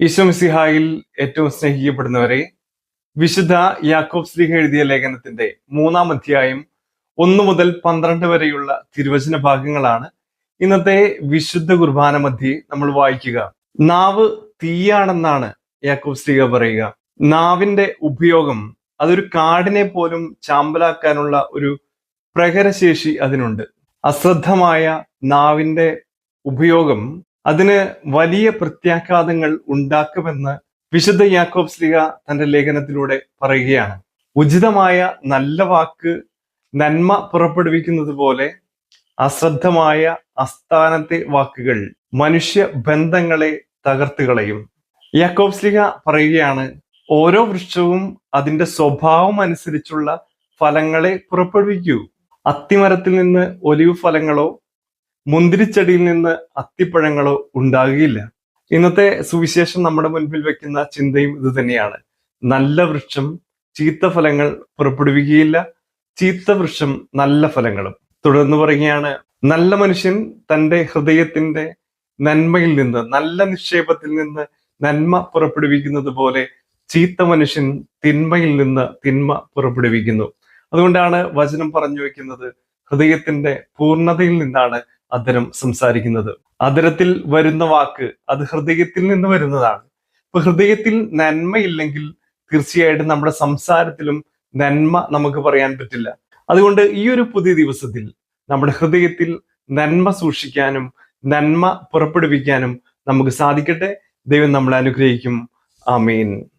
ഈശ്വംസിഹായിൽ ഏറ്റവും സ്നേഹിക്കപ്പെടുന്നവരെ വിശുദ്ധ യാക്കോബ് സ്ലിഹ എഴുതിയ ലേഖനത്തിന്റെ മൂന്നാം അധ്യായം ഒന്ന് മുതൽ പന്ത്രണ്ട് വരെയുള്ള തിരുവചന ഭാഗങ്ങളാണ് ഇന്നത്തെ വിശുദ്ധ കുർബാന മധ്യേ നമ്മൾ വായിക്കുക. നാവ് തീയാണെന്നാണ് യാക്കോബ് സ്ലിഹ പറയുക. നാവിന്റെ ഉപയോഗം അതൊരു കാടിനെ പോലും ചാമ്പലാക്കാനുള്ള ഒരു പ്രഹരശേഷി അതിനുണ്ട്. അശ്രദ്ധമായ നാവിന്റെ ഉപയോഗം അതിന് വലിയ പ്രത്യാഘാതങ്ങൾ ഉണ്ടാക്കുമെന്ന് വിശുദ്ധ യാക്കോബ് ശ്രീക തന്റെ ലേഖനത്തിലൂടെ പറയുകയാണ്. ഉചിതമായ നല്ല വാക്ക് നന്മ പുറപ്പെടുവിക്കുന്നത് പോലെ അശ്രദ്ധമായ അസ്ഥാനത്തെ വാക്കുകൾ മനുഷ്യ ബന്ധങ്ങളെ തകർത്തുകളയും. യാക്കോബ് ശ്രീക പറയുകയാണ് ഓരോ വൃക്ഷവും അതിന്റെ സ്വഭാവം അനുസരിച്ചുള്ള ഫലങ്ങളെ പുറപ്പെടുവിക്കൂ. അത്തിമരത്തിൽ നിന്ന് ഒലിവ് ഫലങ്ങളോ മുന്തിരിച്ചെടിയിൽ നിന്ന് അത്തിപ്പഴങ്ങളോ ഉണ്ടാകുകയില്ല. ഇന്നത്തെ സുവിശേഷം നമ്മുടെ മുൻപിൽ വെക്കുന്ന ചിന്തയും ഇത് തന്നെയാണ്. നല്ല വൃക്ഷം ചീത്ത ഫലങ്ങൾ പുറപ്പെടുവിക്കുകയില്ല. ചീത്ത വൃക്ഷം നല്ല ഫലങ്ങളും. തുടർന്ന് പറയുകയാണ് നല്ല മനുഷ്യൻ തന്റെ ഹൃദയത്തിന്റെ നന്മയിൽ നിന്ന് നല്ല നിക്ഷേപത്തിൽ നിന്ന് നന്മ പുറപ്പെടുവിക്കുന്നത് പോലെ ചീത്ത മനുഷ്യൻ തിന്മയിൽ നിന്ന് തിന്മ പുറപ്പെടുവിക്കുന്നു. അതുകൊണ്ടാണ് വചനം പറഞ്ഞു വെക്കുന്നത് ഹൃദയത്തിന്റെ പൂർണതയിൽ നിന്നാണ് അധരം സംസാരിക്കുന്നത്. അധരത്തിൽ വരുന്ന വാക്ക് അത് ഹൃദയത്തിൽ നിന്ന് വരുന്നതാണ്. ഇപ്പൊ ഹൃദയത്തിൽ നന്മയില്ലെങ്കിൽ തീർച്ചയായിട്ടും നമ്മുടെ സംസാരത്തിലും നന്മ നമുക്ക് പറയാൻ പറ്റില്ല. അതുകൊണ്ട് ഈ ഒരു പുതിയ ദിവസത്തിൽ നമ്മുടെ ഹൃദയത്തിൽ നന്മ സൂക്ഷിക്കാനും നന്മ പുറപ്പെടുവിക്കാനും നമുക്ക് സാധിക്കട്ടെ. ദൈവം നമ്മളെ അനുഗ്രഹിക്കും. ആമീൻ.